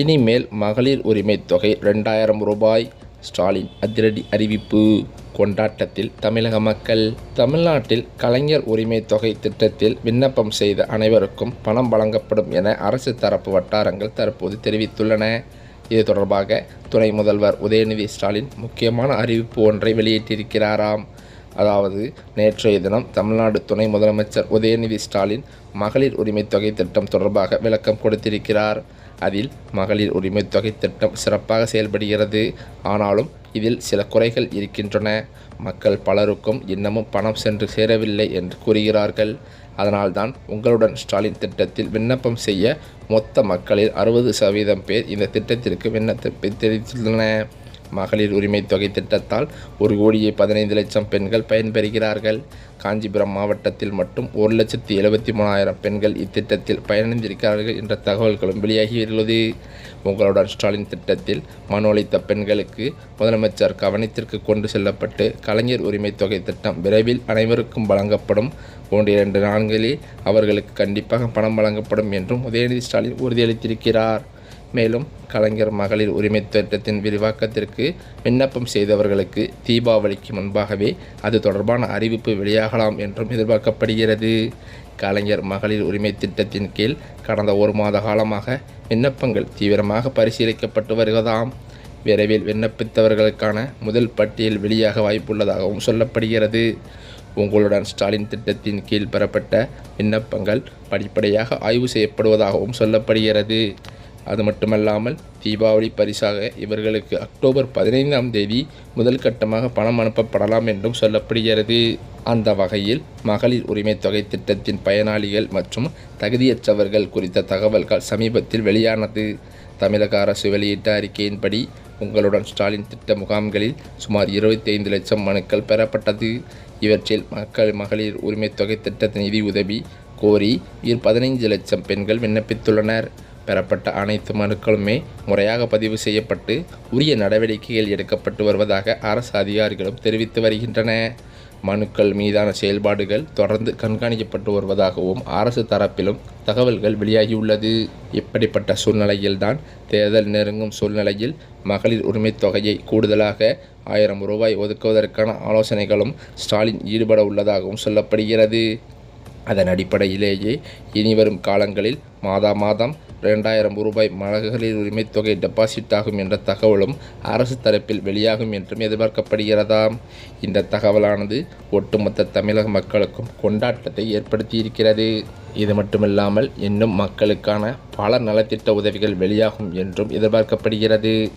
இனிமேல் மகளிர் உரிமை தொகை ரெண்டாயிரம் ரூபாய். ஸ்டாலின் அதிரடி அறிவிப்பு. கொண்டாட்டத்தில் தமிழக மக்கள் தமிழ்நாட்டில் கலைஞர் உரிமை தொகை திட்டத்தில் விண்ணப்பம் செய்த அனைவருக்கும் பணம் வழங்கப்படும் என அரசு தரப்பு வட்டாரங்கள் தற்போது தெரிவித்துள்ளன. இது தொடர்பாக துணை முதல்வர் உதயநிதி ஸ்டாலின் முக்கியமான அறிவிப்பு ஒன்றை வெளியிட்டிருக்கிறாராம். அதாவது நேற்றைய தினம் தமிழ்நாடு துணை முதலமைச்சர் உதயநிதி ஸ்டாலின் மகளிர் உரிமை தொகை திட்டம் தொடர்பாக விளக்கம் கொடுத்திருக்கிறார். அதில் மகளிர் உரிமை தொகை திட்டம் சிறப்பாக செயல்படுகிறது. ஆனாலும் இதில் சில குறைகள் இருக்கின்றன. மக்கள் பலருக்கும் இன்னமும் பணம் சென்று சேரவில்லை என்று கூறுகிறார்கள். அதனால்தான் உங்களுடன் ஸ்டாலின் திட்டத்தில் விண்ணப்பம் செய்ய மொத்த மக்களில் அறுபது சதவீதம் பேர் இந்த திட்டத்திற்கு விண்ணப்பத்தை தெரிவித்துள்ளனர். மகளிர் உரிமை தொகை திட்டத்தால் ஒரு கோடியே பதினைந்து லட்சம் பெண்கள் பயன்பெறுகிறார்கள். காஞ்சிபுரம் மாவட்டத்தில் மட்டும் ஒரு லட்சத்தி எழுபத்தி மூணாயிரம் பெண்கள் இத்திட்டத்தில் பயனடைந்திருக்கிறார்கள் என்ற தகவல்களும் வெளியாகியுள்ளது உங்களுடன் ஸ்டாலின் திட்டத்தில் மனு அளித்த பெண்களுக்கு முதலமைச்சர் கவனத்திற்கு கொண்டு செல்லப்பட்டு கலைஞர் உரிமை தொகை திட்டம் விரைவில் அனைவருக்கும் வழங்கப்படும். ஒன்று இரண்டு நான்களில் அவர்களுக்கு கண்டிப்பாக பணம் வழங்கப்படும் என்றும் உதயநிதி ஸ்டாலின் உறுதியளித்திருக்கிறார். மேலும் கலைஞர் மகளிர் உரிமை திட்டத்தின் விரிவாக்கத்திற்கு விண்ணப்பம் செய்தவர்களுக்கு தீபாவளிக்கு முன்பாகவே அது தொடர்பான அறிவிப்பு வெளியாகலாம் என்றும் எதிர்பார்க்கப்படுகிறது. கலைஞர் மகளிர் உரிமை திட்டத்தின் கீழ் கடந்த ஒரு மாத காலமாக விண்ணப்பங்கள் தீவிரமாக பரிசீலிக்கப்பட்டு வருவதாம். விரைவில் விண்ணப்பித்தவர்களுக்கான முதல் பட்டியல் வெளியாக வாய்ப்புள்ளதாகவும் சொல்லப்படுகிறது. உங்களுடன் ஸ்டாலின் திட்டத்தின் கீழ் பெறப்பட்ட விண்ணப்பங்கள் படிப்படியாக ஆய்வு செய்யப்படுவதாகவும் சொல்லப்படுகிறது. அது மட்டுமல்லாமல் தீபாவளி பரிசாக இவர்களுக்கு அக்டோபர் பதினைந்தாம் தேதி முதல் கட்டமாக பணம் அனுப்பப்படலாம் என்றும் சொல்லப்படுகிறது. அந்த வகையில் மகளிர் உரிமை தொகை திட்டத்தின் பயனாளிகள் மற்றும் தகுதியற்றவர்கள் குறித்த தகவல்கள் சமீபத்தில் வெளியானது. தமிழக அரசு வெளியிட்ட அறிக்கையின்படி உங்களுடன் ஸ்டாலின் திட்ட முகாம்களில் சுமார் இருபத்தி ஐந்து லட்சம் மனுக்கள் பெறப்பட்டது. இவற்றில் மக்கள் மகளிர் உரிமை தொகை திட்ட நிதி உதவி கோரி பதினைஞ்சு லட்சம் பெண்கள் விண்ணப்பித்துள்ளனர். பெறப்பட்ட அனைத்து மனுக்களுமே முறையாக பதிவு செய்யப்பட்டு உரிய நடவடிக்கைகள் எடுக்கப்பட்டு வருவதாக அரசு அதிகாரிகளும் தெரிவித்து வருகின்றன. மனுக்கள் மீதான செயல்பாடுகள் தொடர்ந்து கண்காணிக்கப்பட்டு வருவதாகவும் அரசு தரப்பிலும் தகவல்கள் வெளியாகியுள்ளது. இப்படிப்பட்ட சூழ்நிலையில்தான் தேர்தல் நெருங்கும் சூழ்நிலையில் மகளிர் உரிமைத் தொகையை கூடுதலாக ஆயிரம் ரூபாய் ஒதுக்குவதற்கான ஆலோசனைகளும் ஸ்டாலின் ஈடுபட உள்ளதாகவும் சொல்லப்படுகிறது. அதன் அடிப்படையிலேயே இனிவரும் காலங்களில் மாதா மாதம் ரெண்டாயிரம் ரூபாய் மகளிர் உரிமைத் தொகை டெபாசிட் ஆகும் என்ற தகவலும் அரசு தரப்பில் வெளியாகும் என்றும் எதிர்பார்க்கப்படுகிறதாம் இந்த தகவலானது ஒட்டுமொத்த தமிழக மக்களுக்கும் கொண்டாட்டத்தை ஏற்படுத்தியிருக்கிறது. இது மட்டுமில்லாமல் இன்னும் மக்களுக்கான பல நலத்திட்ட உதவிகள் வெளியாகும் என்றும் எதிர்பார்க்கப்படுகிறது.